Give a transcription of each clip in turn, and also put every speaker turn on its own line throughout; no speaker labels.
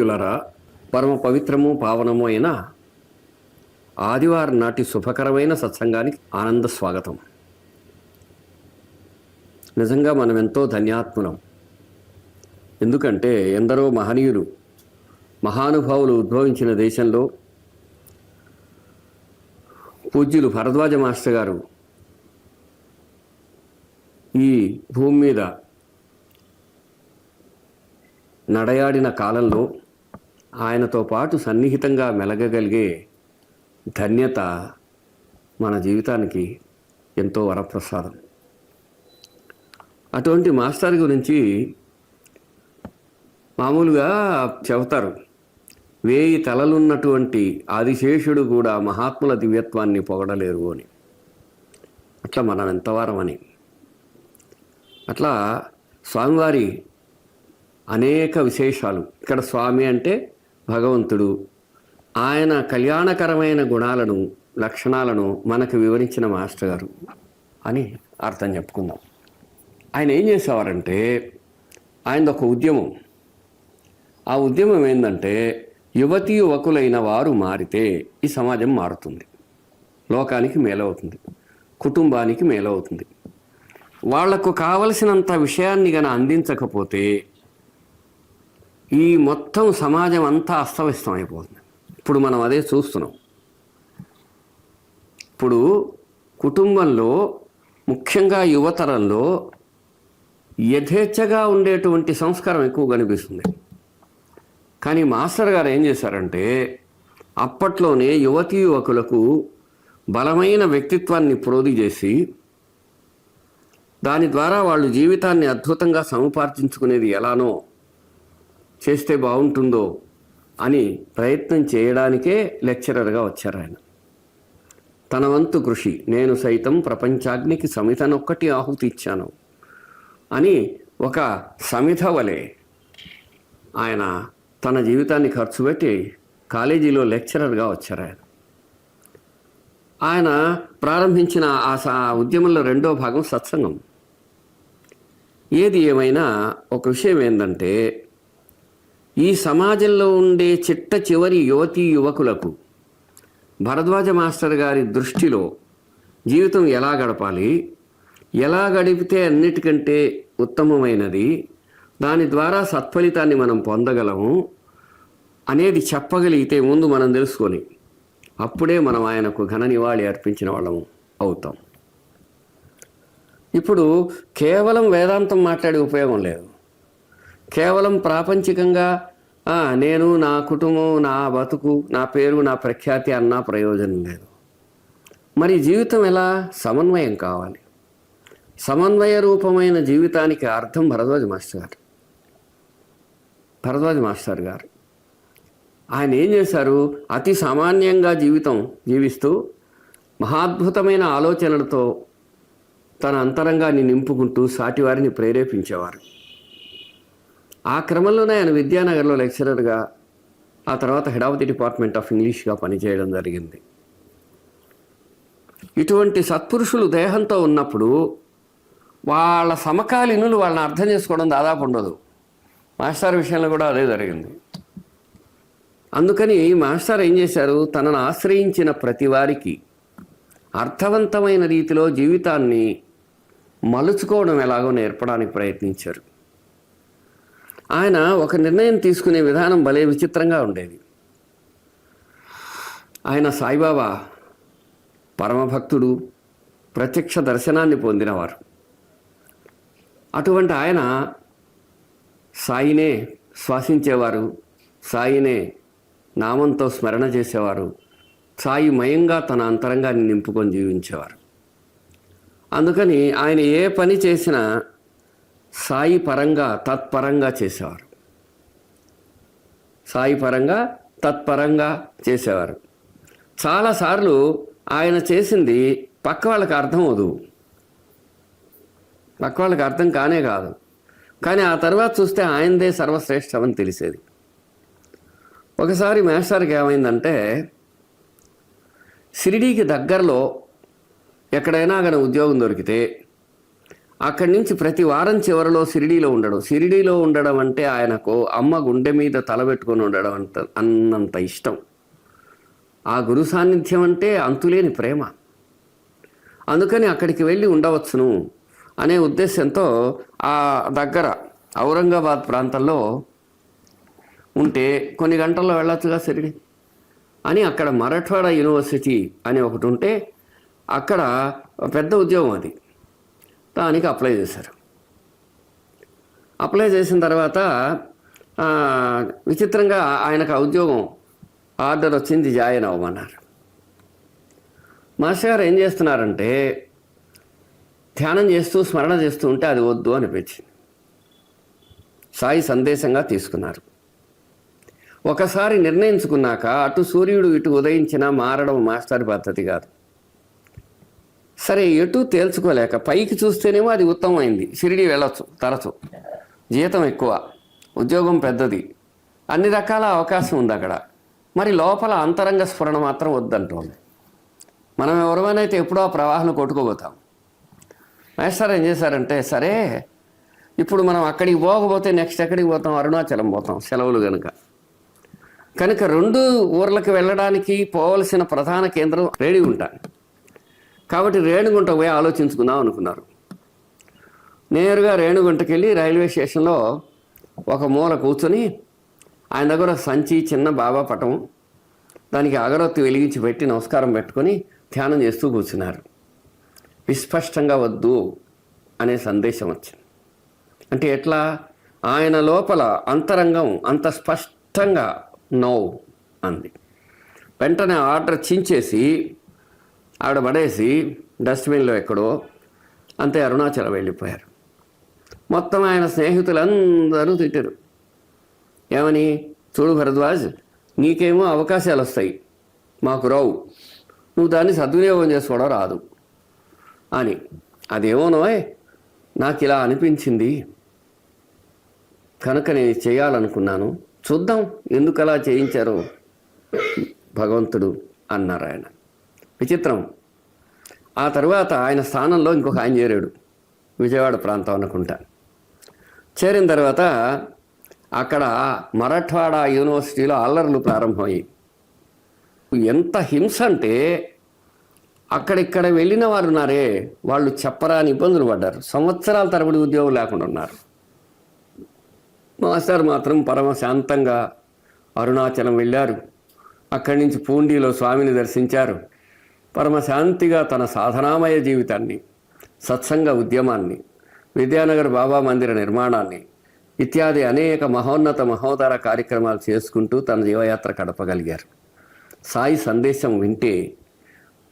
ఆత్మీయులరా పరమ పవిత్రము పావనము అయిన ఆదివారం నాటి శుభకరమైన సత్సంగానికి ఆనంద స్వాగతం. నిజంగా మనం ఎంతో ధన్యాత్మనం ఎందుకంటే ఎందరో మహనీయులు మహానుభావులు ఉద్భవించిన దేశంలో పూజ్యులు భరద్వాజ మాస్టర్ గారు ఈ భూమి మీద నడయాడిన కాలంలో ఆయనతో పాటు సన్నిహితంగా మెలగగలిగే ధన్యత మన జీవితానికి ఎంతో వరప్రసాదం. అటువంటి మాస్టర్ గురించి మామూలుగా చెబుతారు. వేయి తలలున్నటువంటి ఆదిశేషుడు కూడా మహాత్ముల దివ్యత్వాన్ని పొగడలేరు అని. అట్లా మనం ఎంతవారమని అట్లా స్వామివారి అనేక విశేషాలు. ఇక్కడ స్వామి అంటే భగవంతుడు ఆయన కళ్యాణకరమైన గుణాలను లక్షణాలను మనకు వివరించిన మాస్టర్ గారు అని అర్థం చెప్పుకుందాం. ఆయన ఏం చేసేవారంటే ఆయనది ఒక ఉద్యమం. ఆ ఉద్యమం ఏంటంటే యువతి యువకులైన వారు మారితే ఈ సమాజం మారుతుంది. లోకానికి మేలవుతుంది. కుటుంబానికి మేలవుతుంది. వాళ్ళకు కావలసినంత విషయాన్ని గన అందించకపోతే ఈ మొత్తం సమాజం అంతా అస్తవ్యస్తం అయిపోతుంది ఇప్పుడు మనం అదే చూస్తున్నాం. ఇప్పుడు కుటుంబంలో ముఖ్యంగా యువతరంలో యథేచ్ఛగా ఉండేటువంటి సంస్కారం ఎక్కువ కనిపిస్తుంది. కానీ మాస్టర్ గారు ఏం చేశారంటే అప్పట్లోనే యువతీ యువకులకు బలమైన వ్యక్తిత్వాన్ని ప్రోధి చేసి దాని ద్వారా వాళ్ళు జీవితాన్ని అద్భుతంగా సముపార్జించుకునేది ఎలానో చేస్తే బాగుంటుందో అని ప్రయత్నం చేయడానికే లెక్చరర్గా వచ్చారు ఆయన. తన వంతు కృషి నేను సైతం ప్రపంచాగ్నికి సమితనొక్కటి ఆహుతి ఇచ్చాను అని ఒక సమిత వలె ఆయన తన జీవితాన్ని ఖర్చు పెట్టి కాలేజీలో లెక్చరర్గా వచ్చారు ఆయన. ఆయన ప్రారంభించిన ఆ ఆ ఉద్యమంలో రెండో భాగం సత్సంగం. ఏది ఏమైనా ఒక విషయం ఏంటంటే ఈ సమాజంలో ఉండే చిట్ట చివరి యువతీ యువకులకు భరద్వాజ మాస్టర్ గారి దృష్టిలో జీవితం ఎలా గడపాలి ఎలా గడిపితే అన్నిటికంటే ఉత్తమమైనది దాని ద్వారా సత్ఫలితాన్ని మనం పొందగలము అనేది చెప్పగలిగితే ముందు మనం తెలుసుకొని అప్పుడే మనం ఆయనకు ఘన నివాళి అర్పించిన వాళ్ళము అవుతాం. ఇప్పుడు కేవలం వేదాంతం మాట్లాడే ఉపయోగం లేదు. కేవలం ప్రాపంచికంగా నేను నా కుటుంబం నా బతుకు నా పేరు నా ప్రఖ్యాతి అన్నా ప్రయోజనం లేదు. మరి జీవితం ఎలా? సమన్వయం కావాలి. సమన్వయ రూపమైన జీవితానికి అర్థం భరద్వాజ మాస్టర్. గారు భరద్వాజ మాస్టర్ గారు. ఆయన ఏం చేశారు? అతి సామాన్యంగా జీవితం జీవిస్తూ మహాద్భుతమైన ఆలోచనలతో తన అంతరంగాన్ని నింపుకుంటూ సాటివారిని ప్రేరేపించేవారు. ఆ క్రమంలోనే ఆయన విద్యానగర్లో లెక్చరర్గా ఆ తర్వాత head of the department of ఇంగ్లీష్గా పనిచేయడం జరిగింది. ఇటువంటి సత్పురుషులు దేహంతో ఉన్నప్పుడు వాళ్ళ సమకాలీనులు వాళ్ళని అర్థం చేసుకోవడం దాదాపు ఉండదు. మాస్టర్ విషయంలో కూడా అదే జరిగింది. అందుకని మాస్టర్ ఏం చేశారు? తనను ఆశ్రయించిన ప్రతి వారికి అర్థవంతమైన రీతిలో జీవితాన్ని మలుచుకోవడం ఎలాగో నేర్పడానికి ప్రయత్నించారు. ఆయన ఒక నిర్ణయం తీసుకునే విధానం భలే విచిత్రంగా ఉండేది. ఆయన సాయిబాబా పరమభక్తుడు ప్రత్యక్ష దర్శనాన్ని పొందినవారు. అటువంటి ఆయన సాయినే శ్వాసించేవారు సాయినే నామంతో స్మరణ చేసేవారు సాయి మయంగా తన అంతరంగాన్ని నింపుకొని జీవించేవారు. అందుకని ఆయన ఏ పని చేసినా సాయి పరంగా తత్పరంగా చేసేవారు. సాయి పరంగా తత్పరంగా చేసేవారు. చాలాసార్లు ఆయన చేసింది పక్క వాళ్ళకి అర్థం అవదు పక్క వాళ్ళకి అర్థం కానే కాదు. కానీ ఆ తర్వాత చూస్తే ఆయనదే సర్వశ్రేష్టమని తెలిసేది. ఒకసారి మేస్టర్కి ఏమైందంటే షిరిడీకి దగ్గరలో ఎక్కడైనా కానీ ఉద్యోగం దొరికితే అక్కడి నుంచి ప్రతి వారం చివరిలో షిరిడీలో ఉండడం. షిరిడీలో ఉండడం అంటే ఆయనకు అమ్మ గుండె మీద తలబెట్టుకొని ఉండడం అంత అన్నంత ఇష్టం. ఆ గురు సాన్నిధ్యం అంటే అంతులేని ప్రేమ. అందుకని అక్కడికి వెళ్ళి ఉండవచ్చును అనే ఉద్దేశంతో ఆ దగ్గర ఔరంగాబాద్ ప్రాంతంలో ఉంటే కొన్ని గంటల్లో వెళ్ళొచ్చుగా షిరిడి అని అక్కడ మరఠ్వాడ యూనివర్సిటీ అని ఒకటి ఉంటే అక్కడ పెద్ద ఉద్యోగం అది. దానికి అప్లై చేశారు. అప్లై చేసిన తర్వాత విచిత్రంగా ఆయనకు ఉద్యోగం ఆర్డర్ వచ్చింది జాయిన్ అవ్వమన్నారు. మాస్టర్ గారు ఏం చేస్తున్నారంటే ధ్యానం చేస్తూ స్మరణ చేస్తూ ఉంటే అది వద్దు అనిపించింది. సాయి సందేశంగా తీసుకున్నారు. ఒకసారి నిర్ణయించుకున్నాక అటు సూర్యుడు ఇటు ఉదయించినా మారడం మాస్టర్ పద్ధతి కాదు. సరే ఎటు తేల్చుకోలేక పైకి చూస్తేనేమో అది ఉత్తమమైంది. షిరిడి వెళ్ళొచ్చు తరచు. జీతం ఎక్కువ ఉద్యోగం పెద్దది. అన్ని రకాల అవకాశం ఉంది అక్కడ. మరి లోపల అంతరంగ స్ఫురణ మాత్రం వద్దంటోంది. మనం ఎవరమైనైతే ఎప్పుడో ఆ ప్రవాహం కొట్టుకోబోతాం మాస్టర్ ఏం చేశారంటే సరే ఇప్పుడు మనం అక్కడికి పోకపోతే నెక్స్ట్ ఎక్కడికి పోతాం? అరుణాచలం పోతాం సెలవులు కనుక కనుక రెండు ఊర్లకు వెళ్ళడానికి పోవలసిన ప్రధాన కేంద్రం రెడీ ఉంటాను కాబట్టి రేణుగుంట పోయి ఆలోచించుకుందాం అనుకున్నారు. నేరుగా రేణుగుంటకి వెళ్ళి రైల్వే స్టేషన్లో ఒక మూల కూర్చొని ఆయన దగ్గర సంచి చిన్న బాబా పటం దానికి అగరొత్తి వెలిగించి పెట్టి నమస్కారం పెట్టుకొని ధ్యానం చేస్తూ కూర్చున్నారు. విస్పష్టంగా వద్దు అనే సందేశం వచ్చింది. అంటే ఎట్లా? ఆయన లోపల అంతరంగం అంత స్పష్టంగా నో అంది. వెంటనే ఆర్డర్ చించేసి ఆవిడ పడేసి డస్ట్బిన్లో ఎక్కడో అంతే అరుణాచలం వెళ్ళిపోయారు. మొత్తం ఆయన స్నేహితులందరూ తిట్టారు. ఏమని? చూడు భరద్వాజ్ నీకేమో అవకాశాలు వస్తాయి మాకు రావు. నువ్వు దాన్ని సద్వినియోగం చేసుకోవడం రాదు. అని. అదేమోనోయ్ నాకు ఇలా అనిపించింది. కనుక నేను చేయాలనుకున్నాను. చూద్దాం ఎందుకు అలా చేయించారో భగవంతుడు అన్నారు ఆయన విచిత్రం. ఆ తర్వాత ఆయన స్థానంలో ఇంకొక ఆయన చేరాడు విజయవాడ ప్రాంతం అనుకుంటా. చేరిన తర్వాత అక్కడ మరఠ్వాడా యూనివర్సిటీలో అల్లర్లు ప్రారంభమయ్యాయి ఎంత హింస అంటే అక్కడిక్కడ వెళ్ళిన వారు ఉన్నారే వాళ్ళు చెప్పరాని ఇబ్బందులు పడ్డారు. సంవత్సరాల తరబడి ఉద్యోగం లేకుండా ఉన్నారు. మాస్టర్ మాత్రం పరమ శాంతంగా అరుణాచలం వెళ్ళారు. అక్కడి నుంచి పూండిలో స్వామిని దర్శించారు. పరమశాంతిగా తన సాధనామయ జీవితాన్ని సత్సంగ ఉద్యమాన్ని విద్యానగర్ బాబా మందిర నిర్మాణాన్ని ఇత్యాది అనేక మహోన్నత మహోదర కార్యక్రమాలు చేసుకుంటూ తన జీవయాత్ర గడపగలిగారు. సాయి సందేశం వింటే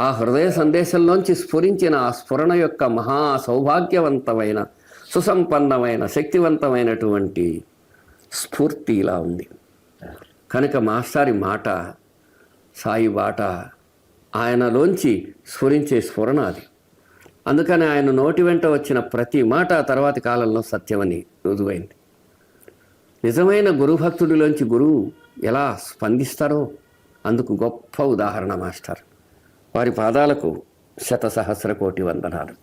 ఆ హృదయ సందేశంలోంచి స్ఫురించిన ఆ స్ఫురణ యొక్క మహా సౌభాగ్యవంతమైన సుసంపన్నమైన శక్తివంతమైనటువంటి స్ఫూర్తి ఇలా ఉంది. కనుక మాస్టారి మాట సాయి బాట ఆయనలోంచి స్ఫురించే స్ఫురణ అది. అందుకని ఆయన నోటి వెంట వచ్చిన ప్రతి మాట తర్వాతి కాలంలో సత్యమని రుజువైంది. నిజమైన గురుభక్తుడిలోంచి గురువు ఎలా స్పందిస్తారో అందుకు గొప్ప ఉదాహరణ మాస్టర్. వారి పాదాలకు శత సహస్ర కోటి వందనాలు.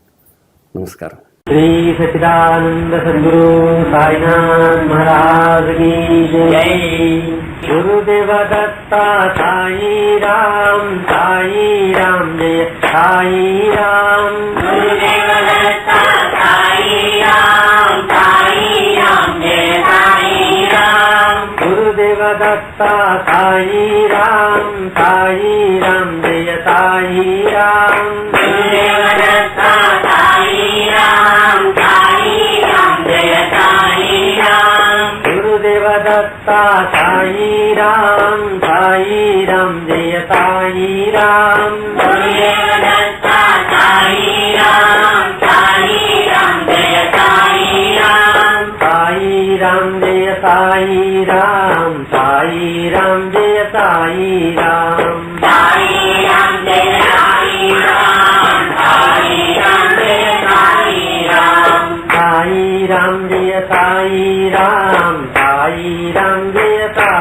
నమస్కారం.
శ్రీ సచిదానంద సద్గురు సాయినాథ్ మహారాజ్ జై. गुरुदेव दत्ता साई राम जय Sai Ram
Sai Ram Jaya Sai Ram. Sai Ram Sai
Jaya Sai Ram. Sai Ram Jaya Sai Ram. Sai
Ram Jaya Sai Ram. Sai Ram Jaya Sai Ram.
Sai Ram Jaya Sai Ram Sai Ram Jaya Sai
Ram Sai Ram Jaya Sai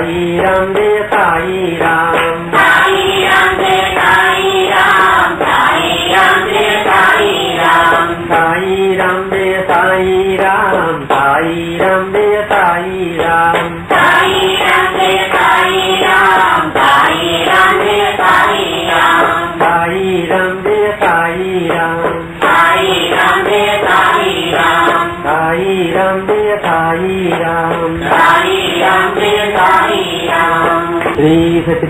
Sai Ram
जय